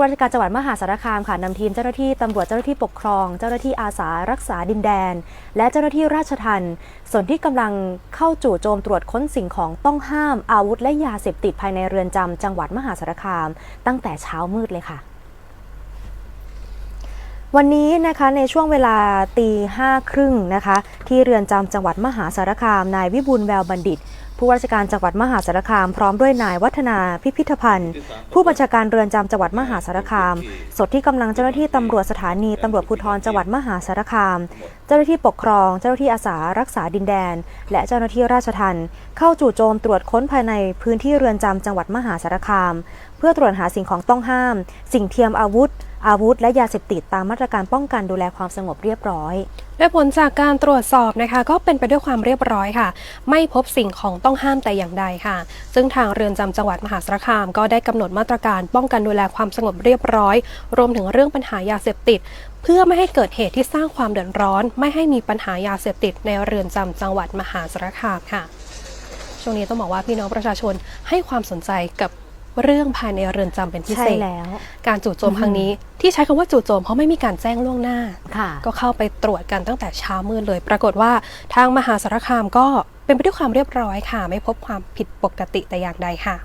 ผู้ราชการจังหวัดมหาสารคามค่ะนำทีมเจ้าหน้าที่ตำรวจเจ้าหน้าที่ปกครอง เจ้าหน้าที่อาสารักษาดินแดน และเจ้าหน้าที่ราชทัณฑ์ส่วนที่กำลังเข้าจู่โจมตรวจค้นสิ่งของต้องห้ามอาวุธและยาเสพติดภายในเรือนจำจังหวัดมหาสารคาม ตั้งแต่เช้ามืดเลยค่ะวันนี้นะคะในช่วงเวลาตีห้าครึ่งนะคะที่เรือนจำจังหวัดมหาสารคามนายวิบูลแววบัณฑิต ผู้ว่าราชการจังหวัดมหาสารคาม พร้อมด้วยนายวัฒนาพิพิธภัณฑ์ผู้บัญชาการเรือนจำจังหวัดมหาสารคาม สดที่กำลังเจ้าหน้าที่ตำรวจสถานีตำรวจภูธรจังหวัดมหาสารคาม เจ้าหน้าที่ปกครอง เจ้าหน้าที่อาสารักษาดินแดน และเจ้าหน้าที่ราชทัณฑ์เข้าจู่โจมตรวจค้นภายในพื้นที่เรือนจำจังหวัดมหาสารคาม เพื่อตรวจหาสิ่งของต้องห้าม สิ่งเทียมอาวุธ อาวุธ และยาเสพติดตามมาตรการป้องกันดูแลความสงบเรียบร้อยโดยผลจากการตรวจสอบนะคะ ก็เป็นไปด้วยความเรียบร้อยค่ะ ไม่พบสิ่งของต้องห้ามแต่อย่างใดค่ะ ซึ่งทางเรือนจำจังหวัดมหาสารคาม ก็ได้กำหนดมาตรการป้องกันดูแลความสงบเรียบร้อย รวมถึงเรื่องปัญหายาเสพติด เพื่อไม่ให้เกิดเหตุที่สร้างความเดือดร้อน ไม่ให้มีปัญหายาเสพติด ในเรือนจำจังหวัดมหาสารคามค่ะช่วงนี้ต้องบอกว่าพี่น้องประชาชนให้ความสนใจกับ เรื่องภายในเรือนจำเป็นพิใช่เศษแล้ว การจู่โจมครั้งนี้ที่ใช้คำว่าจู่โจมเพราะไม่มีการแจ้งล่วงหน้า ค่ะ ก็เข้าไปตรวจกันตั้งแต่เช้ามืดเลย ปรากฏว่าทางมหาสารคามก็เป็นไปด้วยความเรียบร้อยค่ะ ไม่พบความผิดปกติแต่อย่างใดค่ะ